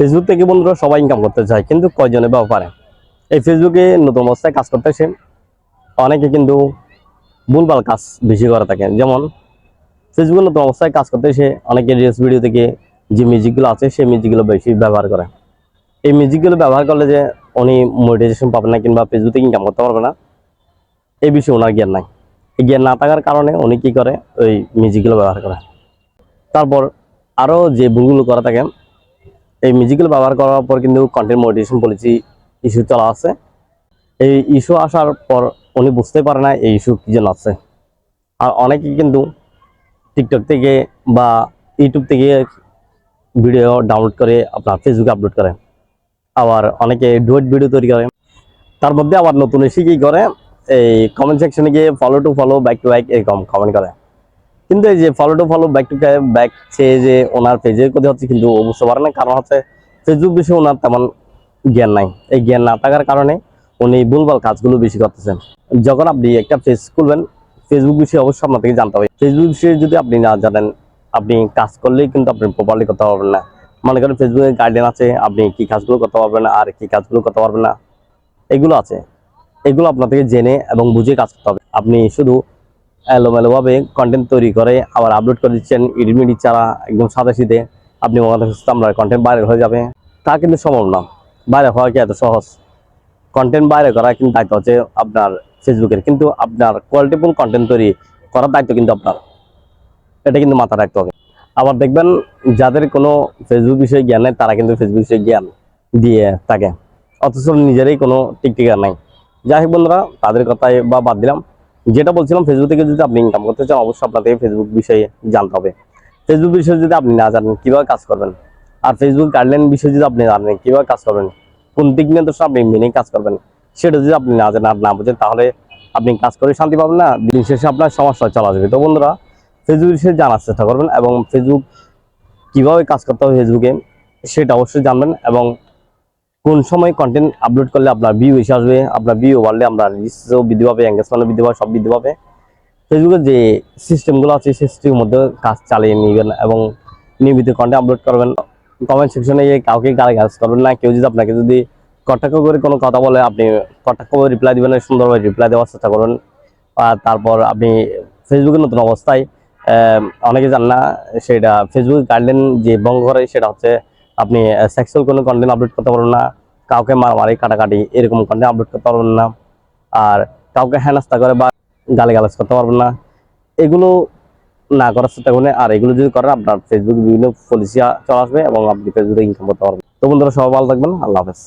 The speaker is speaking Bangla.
ফেসবুক থেকে বন্ধুরা সবাই ইনকাম করতে চায়, কিন্তু কয়জনে বা পারে? এই ফেসবুকে নতুন অবস্থায় কাজ করতে এসে অনেকে কিন্তু ভুলভাল কাজ বেশি করে থাকে। যেমন ফেসবুকে নতুন অবস্থায় কাজ করতে এসে অনেকে রিলস ভিডিও থেকে যে মিউজিকগুলো আছে, সেই মিউজিকগুলো বেশি ব্যবহার করে। এই মিউজিকগুলো ব্যবহার করলে যে উনি মনিটাইজেশন পাবে না কিংবা ফেসবুক থেকে ইনকাম করতে পারবে না, এই বিষয়ে ওনার জ্ঞান নাই। এই জ্ঞান না থাকার কারণে উনি কী করে ওই মিউজিকগুলো ব্যবহার করে। তারপর আরও যে ভুলগুলো করা থাকে এই মিউজিক্যাল ব্যবহার করার পর কিন্তু কন্টেন্ট মডিটেশন পলিসি ইস্যু চলা আছে। এই ইস্যু আসার পর উনি বুঝতে পারে না এই ইস্যু কি জন্য আছে। আর অনেকে কিন্তু টিকটক থেকে বা ইউটিউব থেকে ভিডিও ডাউনলোড করে আপনার ফেসবুকে আপলোড করে। আবার অনেকে ডুয়েট ভিডিও তৈরি করে। তার মধ্যে আবার নতুন এসে কি করে? এই কমেন্ট সেকশনে গিয়ে follow to follow back to back এরকম কমেন্ট করে। কিন্তু এই যে follow to follow back to back সে যে ওনার পেজের কোথায় হচ্ছে কিন্তু ও বুঝতে পারে না, কারণ হচ্ছে ফেসবুক বিষয়ে ওনার তেমন জ্ঞান নাই। এই জ্ঞান না থাকার কারণে উনি ভুলভাল কাজগুলো বেশি করতেছেন। যখন আপনি একটা পেজ খুলবেন ফেসবুক বিষয়ে অবশ্যই আপনার থেকে জানতে হবে। ফেসবুক বিষয়ে যদি আপনি না জানেন, আপনি কাজ করলেই কিন্তু আপনি প্রপারলি করতে পারবেন না। মনে করেন ফেসবুকে গাইডলাইন আছে, আপনি কি কাজগুলো করতে পারবেন, আর কি কাজগুলো করতে পারবেন না। এগুলো আছে। এগুলো আপনার থেকে জেনে এবং বুঝে কাজ করতে হবে। আপনি শুধু এলোমেলোভাবে কন্টেন্ট তৈরি করে, আবার আপলোড করে দিচ্ছেন ইডিমিডি ছাড়া একদম সাদা শীতে আপনি আপনার কন্টেন্ট বাইরে হয়ে যাবে। তা কিন্তু সম্ভব না। বাইরে হওয়া কি এত সহজ? কন্টেন্ট বাইরে করা কিন্তু দায়িত্ব হচ্ছে আপনার ফেসবুকের কিন্তু আপনার কোয়ালিটিফুল কন্টেন্ট তৈরি করার দায়িত্ব কিন্তু আপনার। এটা কিন্তু মাথায় রাখতে হবে। আবার দেখবেন, যাদের কোনো ফেসবুক বিষয়ে জ্ঞান নেই, তারা কিন্তু ফেসবুক বিষয়ে জ্ঞান দিয়ে থাকে। অথচ নিজেরই কোনো টিকটিকার নাই। যাই হোক বন্ধুরা, তাদের কথায় বা বাদ দিলাম। যেটা বলছিলাম ফেসবুক থেকে যদি আপনি ইনকাম করতে চান, অবশ্যই আপনাদের ফেসবুক বিষয়ে জানতে হবে। ফেসবুক বিষয়ে যদি আপনি না জানেন, কীভাবে কাজ করবেন? আর ফেসবুক গাইডলাইন বিষয়ে যদি আপনি জানেন, কীভাবে কাজ করবেন? কোন দিক নির্দেশনা আপনি মেনে কাজ করবেন? সেটা যদি আপনি না জানেন, আর না বোঝেন, তাহলে আপনি কাজ করে শান্তি পাবেন না। দিন শেষে আপনার সমস্যা চলা যাবে। তো বন্ধুরা ফেসবুক বিষয়ে জানার চেষ্টা করবেন এবং ফেসবুক কীভাবে কাজ করতে হবে ফেসবুকে সেটা অবশ্যই জানবেন এবং কোন সময় কন্টেন্ট আপলোড করলে আপনার ভিউ এসে আসবে? আপনার ভিউ বাড়লে আমরা রিচও বৃদ্ধি পাবে এঙ্গেজমেন্টও বৃদ্ধি পাবে, সব বৃদ্ধি পাবে। ফেসবুকের যে সিস্টেমগুলো আছে, সেই সিস্টেমের মধ্যে কাজ চালিয়ে নেবেন এবং নিয়মিত কন্টেন্ট আপলোড করবেন। কমেন্ট সেকশনে গিয়ে কাউকে গালি গাছ করবেন না। কেউ যদি আপনাকে যদি কটাক্ষ করে কোনো কথা বলে, আপনি কটাক্ষ করে রিপ্লাই দিবেন, সুন্দরভাবে রিপ্লাই দেওয়ার চেষ্টা করুন আর তারপর আপনি ফেসবুকের নতুন অবস্থায় অনেকে জান না, সেটা ফেসবুক গাইডলাইন যে ভঙ্গ করে, সেটা হচ্ছে আপনি সেক্সুয়াল কোনো কন্টেন্ট আপলোড করতে পারবেন না, কাউকে মারামারি, কাটাকাটি এরকম কন্টেন্ট আপলোড করতে পারবেন না, আর কাউকে হেনাস্তা করে বা গালে গালাজ করতে পারবেন না। এগুলো না করার চেষ্টা করেন আর এগুলো যদি করেন, আপনার ফেসবুক বিভিন্ন পলিসি চলে আসবে এবং আপনি ফেসবুকে ইনকাম করতে পারবেন। তো বন্ধুরা, সবাই ভালো থাকবেন, আল্লাহ হাফেজ।